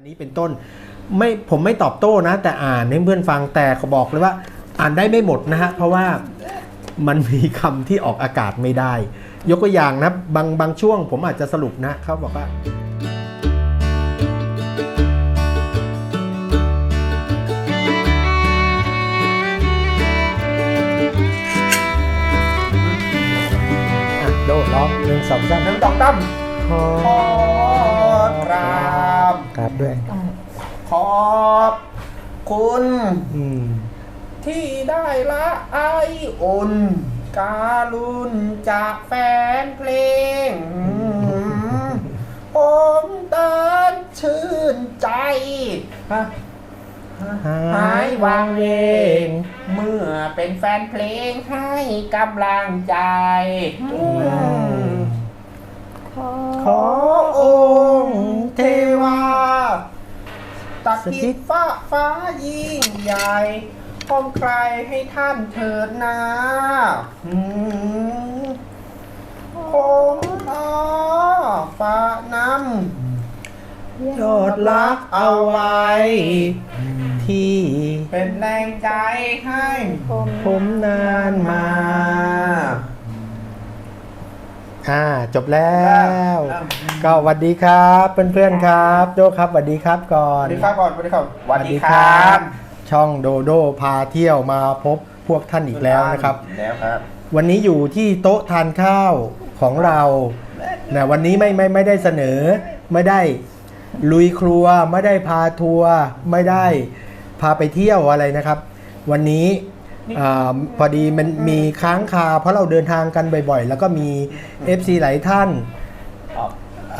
อันนี้เป็นต้นไม่ผมไม่ตอบโต้นะ แต่อ่านให้เพื่อนฟังแต่เขาบอกเลยว่า อ่านได้ไม่หมดนะฮะเพราะว่ามันมีคำที่ออกอากาศไม่ได้ ยกตัวอย่างนะบางบางช่วงผมอาจจะสรุปนะเขาบอกว่าโดดร้องหนึ่งสองสามหนึ่งต้องดขอำขอ ราบครับด้วยขอบคุณ อืม ที่ได้ละไออุ่น การุณจากแฟนเพลง ผมเดินชื่นใจฮะหายวางเวง เมื่อเป็นแฟนเพลงให้กำลังใจ ขอองค์ เทวาตักกิจฟ้าฟ้ายิ่งใหญ่คมใครให้ท่านเถิดนาอืมผมขอฝากนำยอดรักเอาไว้ ที่เป็นแรงใจให้ผมนานมาอ่า จบแล้ว ก็สวัสดีครับเพื่อนๆครับโดครับสวัสดีครับก่อสนวัสดีครับก่อนสวัสดีครับสวัสดีครับ ช่องโดโดพาเที่ยวมาพบพวกท่านอีกแล้วนะครับ แล้วครับ วันนี้อยู่ที่โต๊ะทานข้าวของเรานะวันนี้ไม่ไม่ไม่ได้เสนอ ไม่ได้ลุยครัว ไม่ได้พาทัวร์ไม่ได้พาไปเที่ยวอะไรนะครับ วันนี้อาพอดีมันมีค้างคาเพราะเราเดินทางกันบ่อยๆ แล้วก็มี FC หลายท่าน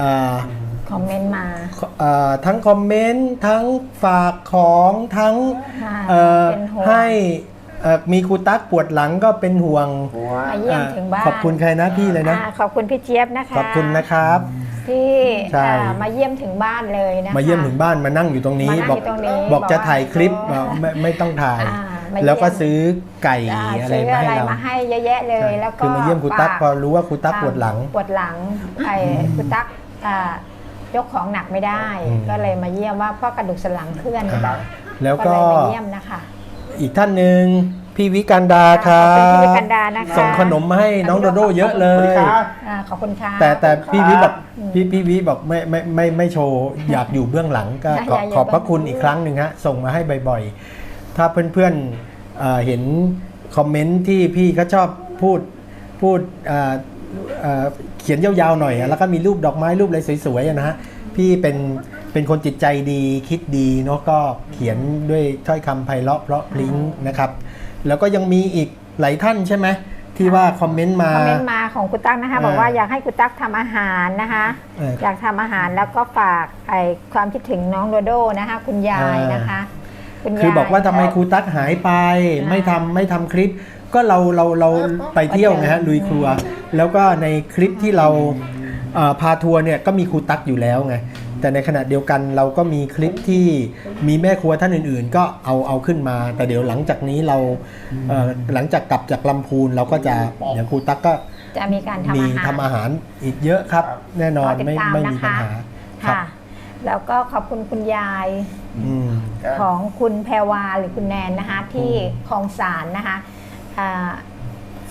อ่าคอมเมนต์มาเอ่อทั้งคอมเมนต์ทั้งฝากของทั้งค่ะเอ่อเป็นห่วงให้เอ่อมีครูตั๊กปวดหลังก็เป็นห่วงหัว มาเยี่ยมถึงบ้านขอบคุณใครนะพี่เลยนะ อ่าขอบคุณพี่เจี๊ยบนะคะขอบคุณนะครับ ที่ใช่ อ่ามาเยี่ยมถึงบ้านเลยนะคะ มาเยี่ยมถึงบ้านมานั่งอยู่ตรงนี้ มานั่งบอกอยู่ตรงนี้บอกจะบอกว่าถ่ายคลิปเออบอกไม่ไม่ต้องถ่าย อ่ามาเยี่ยม แล้วก็ซื้อไก่อ่าอะไรซื้อมาอะให้ไรเรามาให้เยอะแยะเลย แล้วก็คือมาเยี่ยมครูตั๊กฝาพอรู้ว่าครูตั๊กปวดหลัง ปวดหลังไอ้ครูตั๊กอ่า ยกของหนักไม่ได้ อืม ก็เลยมาเยี่ยมว่าเพ่อกระดูกสันหลังเคลื่อนแล้วก็ก็เลยมาเยี่ยมนะคะอีกท่านหนึ่งพี่วิกันดาครัขอบคุณพี่บ กันดานะคะส่งขนมมาให้น้องโดโดเยอะเลสวัสดีย ครับ อ่าขอบคุณค่ะ แต่แต่พี่วิบอกอืมพี่พี่วิบอกไม่ไม่ไม่ไม่โชว์ อยากอยู่เบื้องหลังก็ขออยากอยู่ขอบพระคุณเบื้อีองกหลังครั้งหนึ่งฮะส่งมาให้บ่อยๆ ถ้าเพื่อนๆเอ่อเห็นคอมเมนต์ที่พี่ก็ชอบพูดพูดเอ่อเอ่อเขียนยาวๆหน่อยอะแล้วก็มีรูปดอกไม้รูปอะไรสวยๆอะนะฮะพี่เป็นเป็นคนจิตใจดีคิดดีเนาะก็เขียนด้วยถ้อยคำไพเราะเพราะพลิ้งนะครับ แล้วก็ยังมีอีกหลายท่านใช่ไหมที่ว่าคอมเมนต์มาคอมเมนต์มาของคุณตั๊กนะคะอ่าบอกว่าอยากให้คุณตั๊กทำอาหารนะคะเอออยากทำอาหารแล้วก็ฝากไอความคิดถึงน้องโดโดนะคะ คุณยายนะคะคุณยายคือบอกว่าทำไมครูตั๊กหายไปอ่าไม่ทำไม่ทำคลิป ก็เราเราเราไปเที่ยวไงฮะลุยครัว แล้วก็ในคลิปที่เราเอ่อพาทัวร์เนี่ยก็มีครูตั๊กอยู่แล้วไงแต่ในขณะเดียวกันเราก็มีคลิปที่มีแม่ครัวท่านอื่นๆ ก็เอาเอาขึ้นมา แต่เดี๋ยวหลังจากนี้เราเอ่อหลังจากกลับจากลำพูนเราก็จะอย่างครูตั๊กก็จะมีการทำมีอาหารทำอาหารอีกเยอะครับ แน่นอนรอติดไม่ตามไม่มีนะคะปัญหาครับค่ะแล้วก็ขอบคุณคุณยายอืมของคุณแพรวาหรือคุณแนนนะคะที่คลองสารนะคะอ่า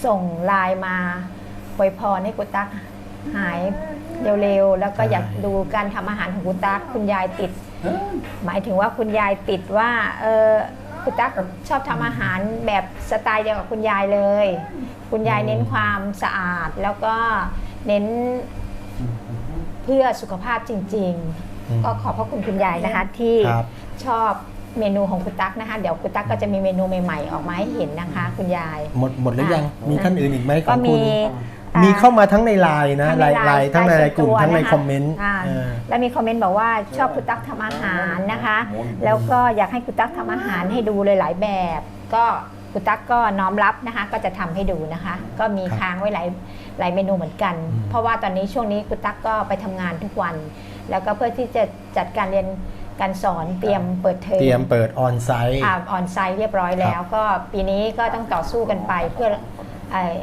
ส่งไลน์มาอวยพรให้กุตักหายเร็วๆ แล้วก็ใช่อยากดูการทำอาหารของกุตักคุณยายติด หมายถึงว่าคุณยายติดว่าเออคุณตั๊กชอบทำอาหารแบบสไตล์เดียวกับคุณยายเลย คุณยายเน้นความสะอาดแล้วก็เน้นเพื่อสุขภาพจริงอืมๆก็ขอบพระคุณคุณยายนะคะที่ครับชอบ เมนูของคุณตั๊กนะคะ เดี๋ยวคุณตั๊กก็จะมีเมนูใหม่ๆ ออกมาให้เห็นนะคะ คุณยาย หมดหมดหรือยังอะมีท่านอื่นอีกไหมขก็องมีคุณอ่มีเข้ามาทั้งในไลน์นะทั้งไลในน์ไลน์ทั้งในไลน์กลุ่มส่วนทั้งในตัวะะคอมเมนต์อ่าเออ แล้วมีคอมเมนต์บอกว่าชอบคุณตั๊กทำอาหารนะคะ แล้วก็อยากให้คุณตั๊กทำอาหารให้ดูเลยหลายแบบ ก็คุณตั๊กก็น้อมรับนะคะ ก็จะทำให้ดูนะคะ ก็มีครับค้างไว้หลายหลายเมนูเหมือนกัน อืม เพราะว่าตอนนี้ช่วงนี้คุณตั๊กก็ไปทำงานทุกวัน แล้วก็เพื่อที่จะจัดการเรียน การสอนเตรียมเปิดเทอมเตรียมเปิดออนไซต์ออนไซต์เรียบร้อยแล้ว ก็ปีนี้ก็ต้องต่อสู้กันไปเพื่อเอ่อ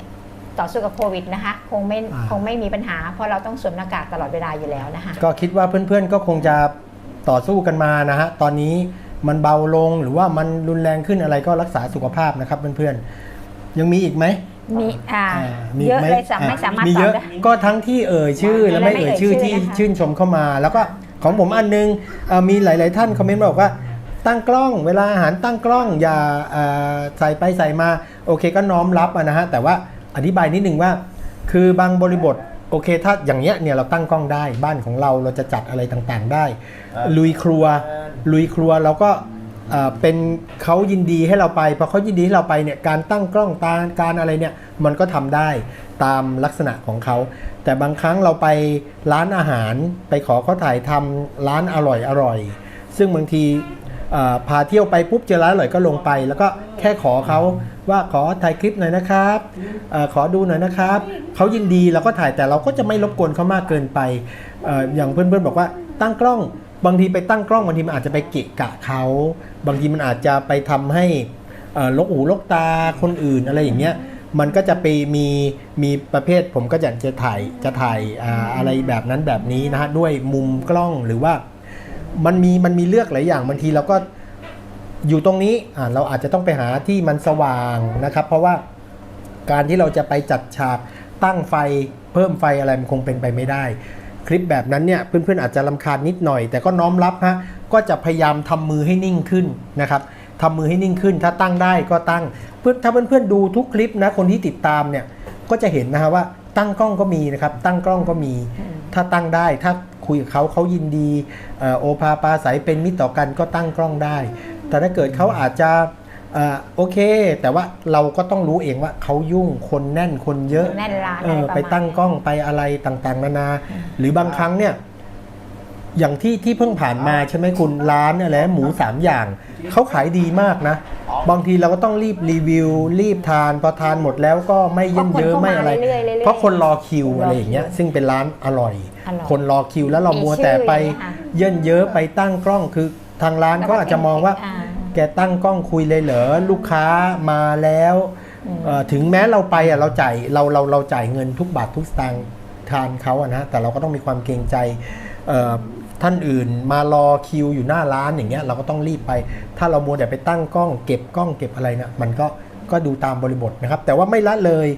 ต่อสู้กับโควิดนะคะคงไม่อ่าคงไม่มีปัญหา เพราะเราต้องสวมหน้ากากตลอดเวลาอยู่แล้วนะคะก็คิดว่าเพื่อนๆก็คงจะต่อสู้กันมานะฮะตอนนี้มันเบาลงหรือว่ามันรุนแรงขึ้นอะไรก็รักษาสุขภาพนะครับเพื่อนๆยังมีอีกไหมมีอ่าอ่ามีเยอะไหมเลยสามไม่สามารถมีตเยอบอะได้ก็ทั้งที่เอ่ยชื่อและไม่เอ่ยชื่อที่และไม่เอ่ยชื่อนะคะชื่นชมเข้ามา แล้วก็ ของผมอันนึงเอ่อมีหลาย ๆ ท่านคอมเมนต์มาบอกว่าตั้งกล้องเวลาอาหารตั้งกล้องอย่าเอ่อใส่ไปใส่มาโอเคก็น้อมรับอะนะฮะแต่ว่าอธิบายนิดนึงว่า คือบางบริบทโอเคถ้าอย่างเนี้ยเนี่ยเราตั้งกล้องได้บ้านของเราเราจะจัดอะไรต่างๆ ได้ ลุยครัว ลุยครัวเราก็เอ่อเป็นเขายินดีให้เราไปพอเขายินดีให้เราไปเนี่ยการตั้งกล้องตาการอะไรเนี่ยมันก็ทำได้ตามลักษณะของเขา แต่บางครั้งเราไปร้านอาหารไปขอเขาถ่ายทำร้านอร่อยอร่อย ซึ่งบางทีพาเที่ยวไปปุ๊บเจอร้านอร่อยก็ลงไป แล้วก็แค่ขอเขาว่าขอถ่ายคลิปหน่อยนะครับอขอดูหน่อยนะครับเขายินดีเราก็ถ่ายแต่เราก็จะไม่รบกวนเขามากเกินไปออย่างเพื่อนๆบอกว่าตั้งกล้องบางทีไปตั้งกล้องบางทีมันอาจจะไปเกะกะเขาบางทีมันอาจจะไปทำให้ลกหูลกตาคนอื่นอะไรอย่างเงี้ย มันก็จะไปมีมีประเภทผมก็อยากจะถ่ายจะถ่ายออะไรแบบนั้นแบบนี้นะฮะด้วยมุมกล้องหรือว่ามันมีมันมีเลือกหลายอย่างบางทีเราก็อยู่ตรงนี้อ่าเราอาจจะต้องไปหาที่มันสว่างนะครับ เพราะว่าการที่เราจะไปจัดฉากตั้งไฟเพิ่มไฟอะไรมันคงเป็นไปไม่ได้ คลิปแบบนั้นเนี่ยเพื่อนๆอาจจะลำคาญนิดหน่อย แต่ก็น้อมรับฮะก็จะพยายามทำมือให้นิ่งขึ้นนะครับ ทำมือให้นิ่งขึ้น ถ้าตั้งได้ก็ตั้ง เพื่อนถ้าเพื่อนๆดูทุกคลิปนะคนที่ติดตามเนี่ยก็จะเห็นนะฮะว่าตั้งกล้องก็มีนะครับ ตั้งกล้องก็มี ถ้าตั้งได้ถ้าคุยกับเขาเขายินดีเอ่อโอภาปาใสเป็นมิตรต่อกันก็ตั้งกล้องได้ แต่ถ้าเกิดเขาอาจจะเอ่อโอเค แต่ว่าเราก็ต้องรู้เองว่าเขายุ่งคนแน่นคนเยอะแน่นร้านเออะไรอประไปมาณตั้งกล้องไปอะไรต่างๆ นานา หรือบางครั้งเนี่ย อย่างที่ที่เพิ่งผ่านมาใช่ไหมคุณร้านอะไรหมูสามอย่างเขาขายดีมากนะ บางทีเราก็ต้องรีบรีวิว รีบทานพอทานหมมดแล้วก็ไม่เย็นเยอะไม่อะไรเรื่อยๆเรื่อยๆเพราะคนรอคิวอะไรอย่างเงี้ยซึ่งเป็นร้านอร่อยอร่อยคนรอคิวแล้วเรามีมัวแต่ไปชื่ออย่างเงี้ยค่ะเยินเยอะไปตั้งกล้องคือทางร้านก็อาจจะมองว่าอ่าแกตั้งกล้องคุยเลยเหรอลูกค้ามาแล้วอืมเอ่อถึงแม้เราไปอะเราจ่ายเราเราเราจ่ายเงินทุกบาททุกสตางค์ทานเขาอะนะแต่เราก็ต้องมีความเกรงใจเอ่อ ท่านอื่นมารอคิวอยู่หน้าร้านอย่างเงี้ยเราก็ต้องรีบไป ถ้าเรามัวแต่ไปตั้งกล้องเก็บกล้องเก็บอะไรเนี่ยมันก็ก็ดูตามบริบทนะครับ แต่ว่าไม่ละเลย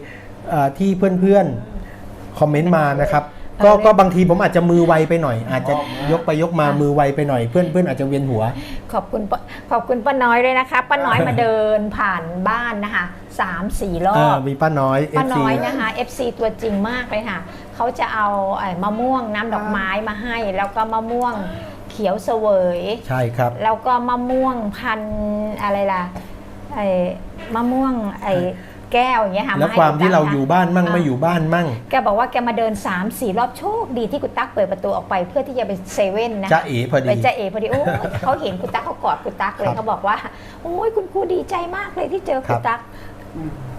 ที่เพื่อนๆคอมเมนต์มานะครับ ก็ก็บางทีผมอาจจะมือไวไปหน่อย อาจจะยกไปยกมามือไวไปหน่อยเพื่อนเพื่อนอาจจะเวียนหัว ขอบคุณป้าขอบคุณป้าน้อยเลยนะคะป้าน้อยมาเดินผ่านบ้านนะคะสามสี่รออ่าบมีป้าน้อยป้า FC น้อยนะคะ FC ตัวจริงมากเลยค่ะเขาจะเอาไอ้มะม่วงน้ำดอกไม้มาให้ แล้วก็มะม่วงเขียวเสวยใช่ครับ แล้วก็มะม่วงพันธุ์อะไรล่ะไอ้มะม่วงไอ้ แก้วอย่างเงี้ยค่ะแล้วให้ความที่เรากุ๊กตั๊กอยู่บ้านมั่งอ่าไม่อยู่บ้านมั่ง แกบอกว่าแกมาเดิน3 4รอบโชคดีที่กุตักเปิดประตูออกไปเพื่อที่จะไปเซเว่นนะจะเอ๋พอดีไปจะเอพอดีโอ้ยเขาเห็นกุตักเขากอดกุตักเลครัยบเขาบอกว่าโอ้ยคุณครูดีใจมากเลยที่เจอครักุบตัก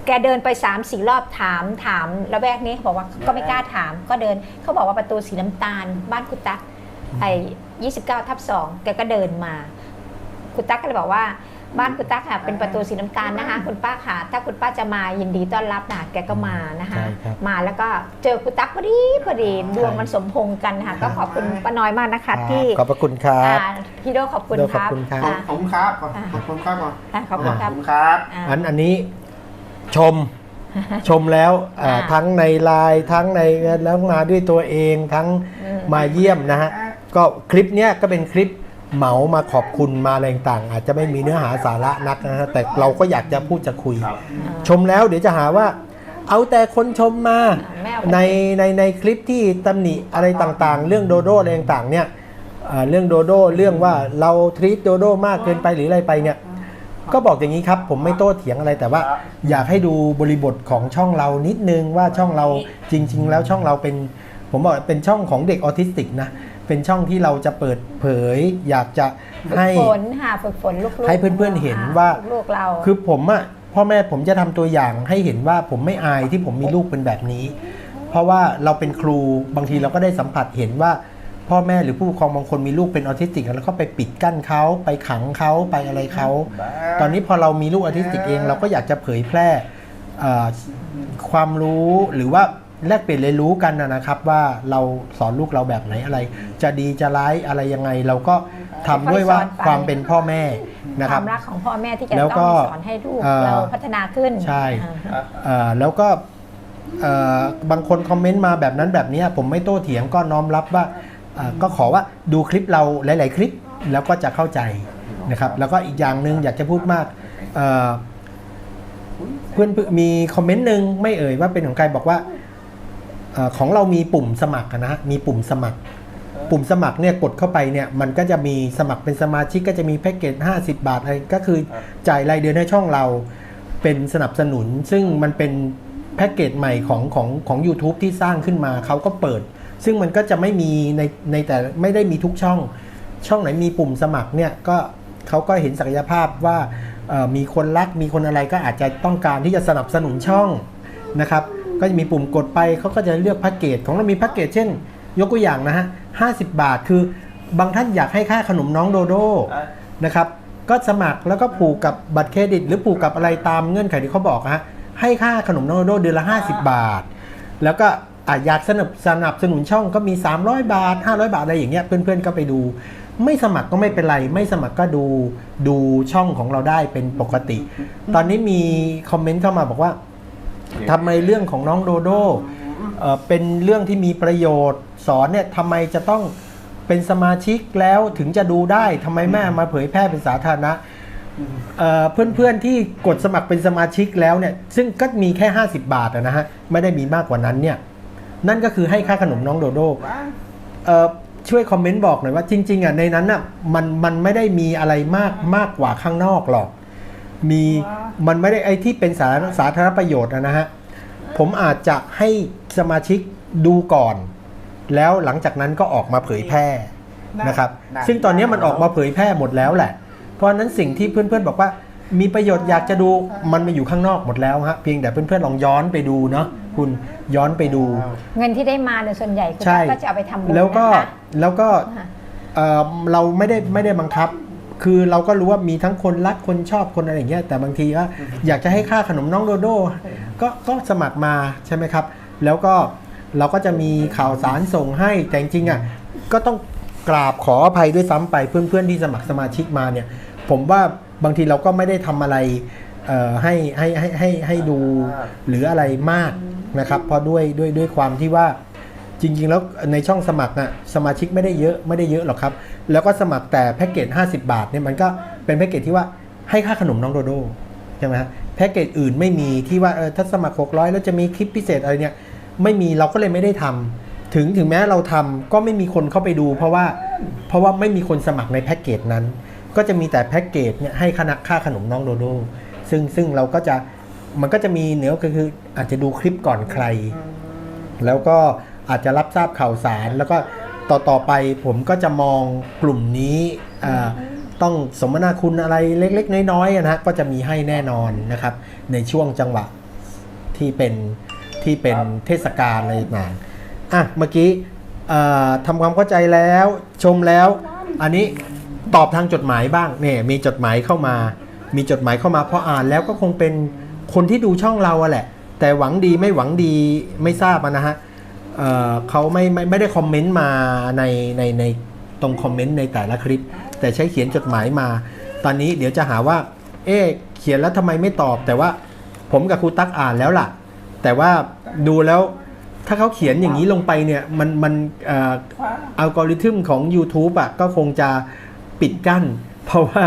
แกเดินไป3ามสี่รอบถามถามแล้วแวกนี้เขาบอกว่าก็ไม่กล้าถามก็เดินเขาบอกว่าประตูสีน้ำตาล บ้านกุตักไอ้ยี่สิบเก้าทับสองแกก็เดินมา คุณตั๊กก็เลยบอกว่า บ้านคุณตั๊กค่ะเป็นประตูสีน้ำตาลนะคะ คุณป้าค่ะ ถ้าคุณป้าจะมายินดีต้อนรับนะแกก็มานะคะ ใช่ครับมาแล้วก็เจอคุณตั๊กพอดีพอดีดวงมันสมพงษ์กันค่ะ ก็ขอบคุณป้าน้อยมากนะคะที่ขอบพระคุณครับ อ่าพี่โดขอบคุณโดคขอบรับ คุณครับอ่าขอบคุณครับขอบขอบคุณครับก่อนอ่า ขอบคุณขครัอบบคุณครับ อ่า อันอันนี้ชมชมแล้วอ่าอ่าทั้งในไลน์ทั้งในแล้วมาด้วยตัวเองทั้งอืม มาเยี่ยมนะฮะ ก็คลิปเนี้ยก็เป็นคลิป เหมามาขอบคุณมาอะไรต่างๆอาจจะไม่มีเนื้อหาสาระนักนะฮะแต่เราก็อยากจะพูดจะคุยครับชมแล้วเดี๋ยวจะหาว่า เอาแต่คนชมมาไม่เอาในในในคลิปที่ตำหนิอะไรต่างๆ เรื่องโดโดอะไรต่างๆเนี่ยอ่าเรื่องโดโดเรื่องว่าเราทรีตโดโดมากเกินไปหรืออะไรไปเนี่ยก็บอกอย่างนี้ครับ ผมไม่โต้เถียงอะไรแต่ว่า อยากให้ดูบริบทของช่องเรานิดนึงว่าช่องเราจริง ๆ แล้วช่องเราเป็น ผมบอกเป็นช่องของเด็กออทิสติกนะ เป็นช่องที่เราจะเปิดเผย อยากจะฝึกให้ฝนค่ะฝึกฝนลูกๆให้เพื่อนๆเห็นว่าลูกๆเรา คือผมอะพ่อแม่ผมจะทำตัวอย่างให้เห็นว่าผมไม่อายที่ผมมีลูกเป็นแบบนี้ เพราะว่าเราเป็นครูบางทีเราก็ได้สัมผัสเห็นว่า พ่อแม่หรือผู้ปกครองบางคนมีลูกเป็นออทิสติก แล้วก็ไปปิดกั้นเขาไปขังเขาไปอะไรเขาตอนนี้พอเรามีลูกออทิสติกเอง เราก็อยากจะเผยแพร่เอ่อความรู้หรือว่า แลกเปลี่ยนเรียนรู้กันนะนะครับว่าเราสอนลูกเราแบบไหนอะไร จะดีจะร้ายอะไรยังไง เราก็ทำด้วยว่าค่อยๆสอนไป ความเป็นพ่อแม่นะคครัวาบมรักของพ่อแม่ที่จะแล้วต้ก็องสอนให้ลูกเอ่อเราพัฒนาขึ้นใช่ อ่าฮะ เอ่อแล้วก็เอ่อบางคนคอมเมนต์มาแบบนั้นแบบเนี้ยผมไม่โต้เถียงก็น้อมรับว่าเอ่อก็ขอว่าดูคลิปเราหลาย ๆ คลิปแล้วก็จะเข้าใจนะครับ แล้วก็อีกอย่างหนึ่งอยากจะพูดมากเอ่อเพื่อนมีคอมเมนต์หนึ่งไม่เอ่ยว่าเป็นของใครบอกว่าเออ ของเรามีปุ่มสมัครอะนะมีปุ่มสมัคร ปุ่มสมัครเนี่ยกดเข้าไปเนี่ยมันก็จะมีสมัครเป็นสมาชิกก็จะมีแพ็กเกจ50 บาทอะไรก็คือจ่ายรายเดือนให้ช่องเราเป็นสนับสนุน ซึ่งมันเป็นแพ็กเกจใหม่ของของของ u t u b e ที่สร้างขึ้นมาเขาก็เปิด ซึ่งมันก็จะไม่มีในในแต่ไม่ได้มีทุกช่อง ช่องไหนมีปุ่มสมัครเนี่ยก็เขาก็เห็นศักยภาพว่าเอ่อมีคนรักมีคนอะไรก็อาจจะต้องการที่จะสนับสนุนช่องนะครับ ก็จะมีปุ่มกดไปเขาก็จะเลือกแพ็กเกจของเรามีแพ็กเกจเช่น ยกตัวอย่างนะฮะ50บาทคือบางท่านอยากให้ค่าขนมน้องโดโดนะครับก็สมัครแล้วก็ผูกกับบัตรเครดิต หรือผูกกับอะไรตามเงื่อนไขที่เขาบอกนะฮะให้ค่าขนมน้องโดโดเดือนละ 50 บาท แล้วก็อะอยากสนับสนับสนุนช่องก็มี 300 บาท 500 บาทอะไรอย่างเงี้ยเพื่อนๆก็ไปดู ไม่สมัครก็ไม่เป็นไร ไม่สมัครก็ดูดูช่องของเราได้เป็นปกติ ตอนนี้มีคอมเมนต์เข้ามาบอกว่า ทำไมเรื่องของน้องโดโดเอ่อเป็นเรื่องที่มีประโยชน์ สอนเนี่ยทำไมจะต้องเป็นสมาชิกแล้วถึงจะดูได้ทำไมแม่มาเผยแพร่เป็นสาธารณะเพื่อนๆที่กดสมัครเป็นสมาชิกแล้วเนี่ย ซึ่งก็มีแค่ 50 บาทนะฮะ ไม่ได้มีมากกว่านั้นเนี่ย นั่นก็คือให้ค่าขนมน้องโดโด้ช่วยคอมเมนต์บอกหน่อยว่าจริง ๆอะในนั้นอะมันมันไม่ได้มีอะไรมากมากกว่าข้างนอกหรอก มีมันไม่ได้ไอ้ที่เป็นสาสาธารณประโยชน์อะนะฮะผมอาจจะให้สมาชิกดูก่อน แล้วหลังจากนั้นก็ออกมาเผยแพร่นะครับ ซึ่งตอนนี้มันออกมาเผยแพร่หมดแล้วแหละ เพราะฉะนั้นสิ่งที่เพื่อนๆบอกว่ามีประโยชน์อยากจะดูมันมาอยู่ข้างนอกหมดแล้วฮะเพียงแต่เพื่อนๆลองย้อนไปดูเนาะคุณย้อนไปดู เงินที่ได้มาเนี่ยส่วนใหญ่คุณใช่ตั๊กก็จะเอาไปทำบุญแล้วก็นะคะแล้วก็ค่ะเอ่อเราไม่ได้ไม่ได้บังคับ คือเราก็รู้ว่ามีทั้งคนรักคนชอบคนอะไรอย่างเงี้ยแต่บางทีก็อยากจะให้ค่าขนมน้องโดโดก็ก็สมัครมาใช่ไหมครับ แล้วก็เราก็จะมีข่าวสารส่งให้แต่จริงๆอะก็ต้องกราบขออภัยด้วยซ้ำไปเพื่อนๆที่สมัครสมาชิกมาเนี่ย ผมว่าบางทีเราก็ไม่ได้ทำอะไรเอ่อให้ให้ให้ให้ให้ดูหรืออะไรมากนะครับ เพราะด้วยด้วยด้วยความที่ว่า จริงๆ แล้วในช่องสมัครน่ะสมาชิกไม่ได้เยอะไม่ได้เยอะหรอกครับ แล้วก็สมัครแต่แพ็กเกจ 50 บาทเนี่ยมันก็เป็นแพ็กเกจที่ว่าให้ค่าขนมน้องโดโดใช่ไหมฮะแพ็กเกจอื่นไม่มีที่ว่าเออถ้าสมัคร 600 แล้วจะมีคลิปพิเศษอะไรเนี่ยไม่มีเราก็เลยไม่ได้ทำถึงถึงแม้เราทำก็ไม่มีคนเข้าไปดู เพราะว่าเพราะว่าไม่มีคนสมัครในแพ็กเกจนั้น ก็จะมีแต่แพ็กเกจเนี่ยให้คณะค่าขนมน้องโดโดซึ่งซึ่งเราก็จะมันก็จะมีเหนือก็คืออาจจะดูคลิปก่อนใคร แล้วก็ อาจจะรับทราบข่าวสาร แล้วก็ต่อต่อไปผมก็จะมองกลุ่มนี้อ่าต้องสมนาคุณอะไรเล็ก ๆ น้อยๆอะนะฮะก็จะมีให้แน่นอนนะครับ ในช่วงจังหวะที่เป็นที่เป็นเทศกาลอะไรต่างๆอะเมื่อกี้อ่าทำความเข้าใจแล้วชมแล้ว อันนี้ตอบทางจดหมายบ้างเนี่ยมีจดหมายเข้ามา มีจดหมายเข้ามาพออ่านแล้วก็คงเป็นคนที่ดูช่องเราอะแหละ แต่หวังดีไม่หวังดีไม่ทราบอะนะฮะ เเขาไม่ไม่ไม่ได้คอมเมนต์มาในในในตรงคอมเมนต์ในแต่ละคลิป แต่ใช้เขียนจดหมายมา ตอนนี้เดี๋ยวจะหาว่า เอ๊เขียนแล้วทำไมไม่ตอบ แต่ว่าผมกับครูตั๊กอ่านแล้วล่ะ แต่ว่าดูแล้วถ้าเขาเขียนอย่างนี้ลงไปเนี่ยมันมันอัลกอริทึมของ YouTube อะก็คงจะปิดกั้น เพราะว่า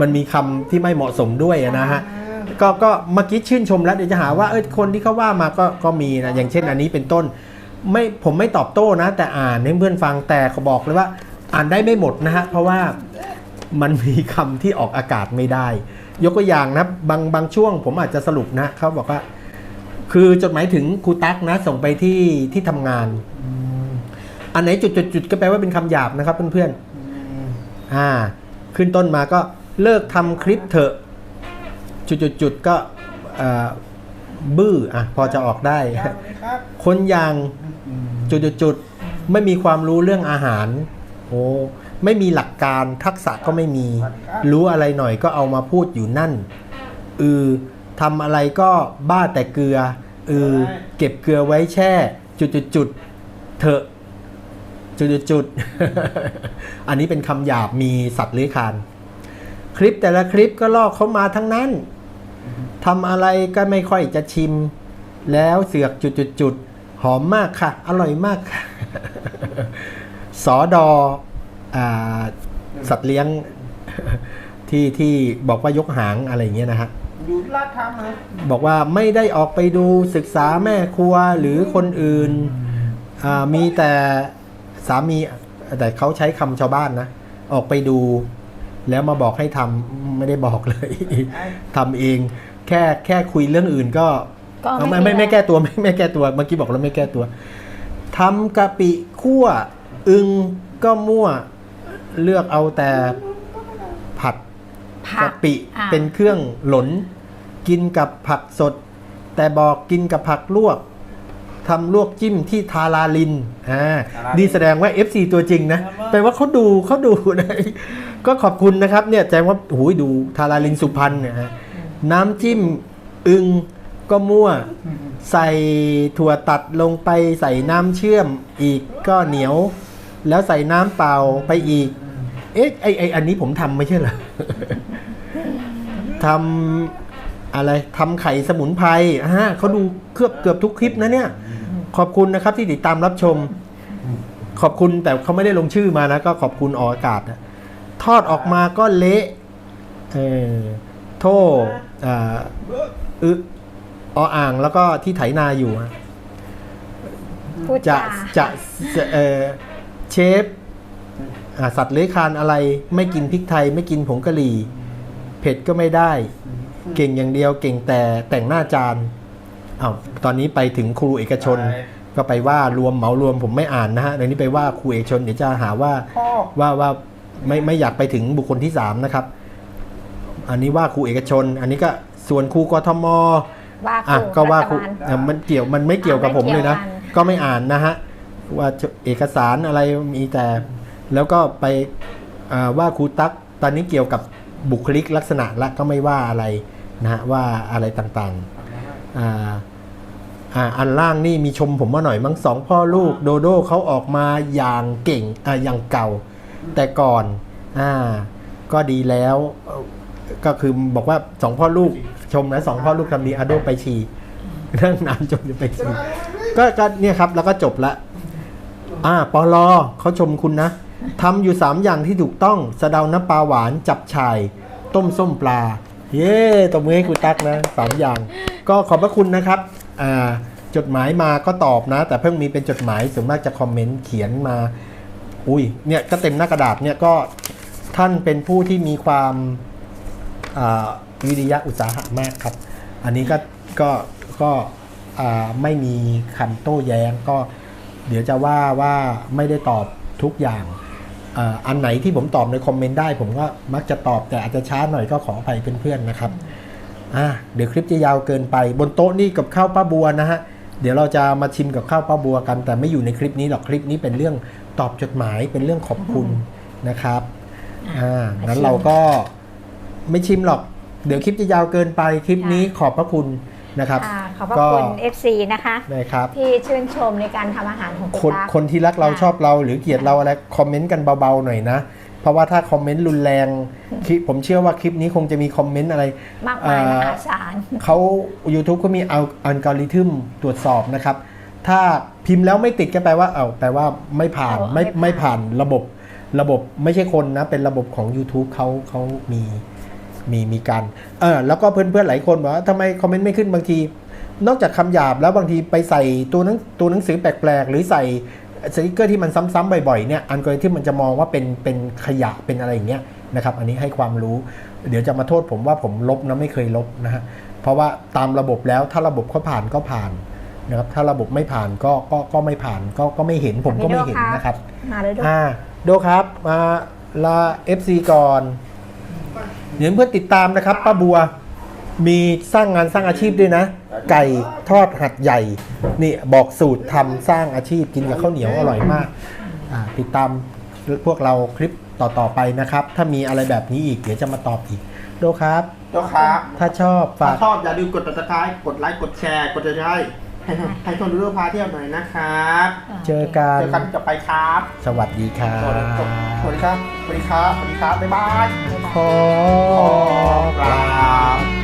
มันมีคำที่ไม่เหมาะสมด้วยนะฮะก็ก็เมื่อกี้ชื่นชมแล้วเดี๋ยวจะหาว่าเออคนที่เขาว่ามาก็ก็มีนะอย่างเช่นอันนี้เป็นต้น ไม่ผมไม่ตอบโต้นะ แต่อ่านให้เพื่อนฟังแต่เขาบอกเลยว่า อ่านได้ไม่หมดนะฮะเพราะว่ามันมีคำที่ออกอากาศไม่ได้ ยกตัวอย่างนะบางบางช่วงผมอาจจะสรุปนะเขาบอกว่า คือจดหมายถึงครูตั๊กนะ ส่งไปที่ที่ทำงาน อันไหนจุดจุดจุดก็แปลว่าเป็นคำหยาบนะครับเพื่อนๆอ่า ขึ้นต้นมาก็เลิกทำคลิปเถอะ จุดจุดจุดก็เอ่อบื้ออะพอจะออกได้ครับคนอย่าง จุดจุดจุดไม่มีความรู้เรื่องอาหารโอ้ไม่มีหลักการทักษะก็ไม่มี รู้อะไรหน่อยก็เอามาพูดอยู่นั่นอือทำอะไรก็บ้าแต่เกลือเออเก็บเกลือไว้แช่ จุดจุดจุดๆๆเถอะจุดจุดจุดๆอันนี้เป็นคำหยาบมีสัตว์เลื้อยคลานคลิปแต่ละคลิปก็ลอกเขามาทั้งนั้นทำอะไรก็ไม่ค่อยจะชิม แล้วเสือกจุดจุดจุดๆ หอมมากค่ะ อร่อยมากค่ะสอดออ่าสัตว์เลี้ยงที่ที่บอกว่ายกหางอะไรอย่างเงี้ยนะฮะอยู่ลาดพร้าวมาบอกว่าไม่ได้ออกไปดูศึกษาแม่ครัวหรือคนอื่นอ่ามีแต่สามีแต่เขาใช้คำชาวบ้านนะ ออกไปดู แล้วมาบอกให้ทำไม่ได้บอกเลยทำเอง แค่แค่คุยเรื่องอื่นก็ ก็เอาไม่ไม่ไม่เป็นไรไม่แก้ตัวไม่ไม่แก้ตัวเมื่อกี้บอกแล้วไม่แก้ตัวทำกะปิคั่ว อึงก็มั่วเลือกเอาแต่ผัดผักะกปิอ่าเป็นเครื่องหลน กินกับผักสด แต่บอกกินกับผักลวกทำลวกจิ้มที่ทาราลินอ่านี่แสดงว่า FC ตัวจริงนะแปลว่าเขาดูเขาดูนะก็ขอบคุณนะครับเนี่ยแสดงว่าหูยดูทาราลินสุพรรณเนี่ยฮะน้ำจิ้ม อึง ก็มั่ว ใส่ถั่วตัดลงไปใส่น้ำเชื่อมอีกก็เหนียว แล้วใส่น้ำเปล่าไปอีก เอ๊ะไอไออันนี้ผมทำไม่ใช่เหรอทำอะไรทำไข่สมุนไพรอ่าเขาดูเกือบเกือบทุกคลิปนะเนี่ย ขอบคุณนะครับที่ติดตามรับชม ขอบคุณแต่เขาไม่ได้ลงชื่อมานะ ก็ขอบคุณออกอากาศนะทอดออกมาก็เละเออโทษอ่าอึ ออ่างแล้วก็ที่ไถนาอยู่อะพูดจะจาจะจะเออเชฟอ่าสัตว์เลื้อยคลานอะไรไม่กินพริกไทย ไม่กินผงกะหรี่ เผ็ดก็ไม่ได้ เก่งอย่างเดียวเก่งแต่แต่งหน้าจานอ้าวตอนนี้ไปถึงครูเอกชน ก็ไปว่ารวมเหมารวมผมไม่อ่านนะฮะเดี๋ยวนี้ไปว่าครูเอกชนเดี๋ยวจะหาว่าพ่อ ว่าว่าไม่ไม่อยากไปถึงบุคคลที่สามนะครับ อันนี้ว่าครูเอกชน อันนี้ก็ส่วนครูกทม ว่าอะครูก็ว่าครูรัฐบาลอะมันเกี่ยวมันไม่เกี่ยวกับผมเลยนะ ไม่เกี่ยวกัน ก็ไม่อ่านนะฮะว่าเอกสารอะไรมีแต่ แล้วก็ไปอ่าว่าครูตั๊กตอนนี้เกี่ยวกับบุคลิกลักษณะละก็ไม่ว่าอะไรนะฮะว่าอะไรต่างๆอ่าอ่าอันล่างนี่มีชมผมมาหน่อยมั้งสองพ่อลูกโดโดเขาออกมาอย่างเก่งอ่าอย่างเก่า แต่ก่อนอ่าก็ดีแล้วเอ่อก็คือบอกว่าสองพ่อลูก ชมนะสองพ่อลูกทำดีอาโดไปฉี่เรื่องน้ำจมจะไปฉี่ก็ก็เนี่ยครับแล้วก็จบละอ่าปอลอเขาชมคุณนะทำอยู่3อย่างที่ถูกต้องสะเดาน้ำปลาหวานจับฉ่าย ต้มส้มปลา เย้ตบมือให้คุณตั๊กนะสามอย่าง ก็ขอบพระคุณนะครับอ่าจดหมายมาก็ตอบนะ แต่เพิ่งมีเป็นจดหมายส่วนมากจะคอมเมนต์เขียนมา อุ้ยเนี่ยก็เต็มหน้ากระดาษเนี่ยก็ท่านเป็นผู้ที่มีความอ่า วิริยะอุตสาหะมากครับ อันนี้ก็ก็ก็ไม่มีคำโต้แย้งก็เดี๋ยวจะว่าว่าไม่ได้ตอบทุกอย่างอันไหนที่ผมตอบในคอมเมนต์ได้ ผมก็มักจะตอบแต่อาจจะช้าหน่อยก็ขออภัยเพื่อนๆนะครับอะเดี๋ยวคลิปจะยาวเกินไป บนโต๊ะนี่กับข้าวป้าบัวนะฮะเดี๋ยวเราจะมาชิมกับข้าวป้าบัวกัน แต่ไม่อยู่ในคลิปนี้หรอกคลิปนี้เป็นเรื่องตอบจดหมายเป็นเรื่องขอบคุณนะครับอ่างั้นเราก็ไม่ชิมหรอก เดี๋ยวคลิปจะยาวเกินไปคลิปนี้ขอบพระคุณนะครับอ่าขอบพระก็คุณ FC นะคะนะครับที่ชื่นชมในการทำอาหารของคคุณนตั๊กคนที่รักเราค่ะชอบเราหรือเกลียดเราอะไรคอมเมนต์กันเบาๆหน่อยนะเพราะว่าถ้าคอมเมนต์รุนแรงคลิปผมเชื่อว่าคลิปนี้คงจะมีคอมเมนต์อะไร มากมายเอ่มอหาศาลเขา YouTube ก็มีเอาอัลกอริทึมตรวจสอบนะครับ ถ้าพิมพ์แล้วไม่ติดก็แปลว่าเอาแปลว่าไม่ผ่านเอาไม่ไม่ไม่ผ่านผ่านระบบระบบไม่ใช่คนนะ เป็นระบบของ YouTube เขาเขามี มีมีการเออแล้วก็เพื่อนๆหลายคนบอกว่าทำไมคอมเมนต์ไม่ขึ้นบางที นอกจากคำหยาบแล้วบางทีไปใส่ตัวหนังตัวหนังสือแปลกๆ หรือใส่สติกเกอร์ที่มันซ้ำๆบ่อยๆเนี่ยอันกอริทึมมันจะมองว่าเป็นเป็นขยะเป็นอะไรอย่างเงี้ยนะครับอันนี้ให้ความรู้ เดี๋ยวจะมาโทษผมว่าผมลบนะไม่เคยลบนะฮะเพราะว่าตามระบบแล้วถ้าระบบเขาผ่านก็ผ่านนะครับถ้าระบบไม่ผ่านก็ก็ก็ไม่ผ่านก็ก็ไม่เห็นผมก็ไม่เห็นนะครับมาเลยด้วยอ่าโดครับมาลา FC ก่อน เดี๋ยวเพื่อนติดตามนะครับป้าบัวมีสร้างงานสร้างอาชีพด้วยนะ ไก่ทอดหัดใหญ่ นี่บอกสูตรทำสร้างอาชีพกินกับข้าวเหนียวอร่อยมากอ่าติดตามพวกเราคลิปต่อๆไปนะครับ ถ้ามีอะไรแบบนี้อีกเดี๋ยวจะมาตอบอีกโดครับเจ้าครับ ถ้าชอบถ้าฝากชอบอย่าลืมกดติดตามกดไลค์กดแชร์กดติดตาม ให้ให้คนดูรูปพาเที่ยวหน่อยนะครับ เจอกันเจอกันต่อไปครับ สวัสดีครัสวัสดีครับบสวัสดีครับ สวัสดีครับ สวัสดีครับ บ๊ายบายขอขอกรา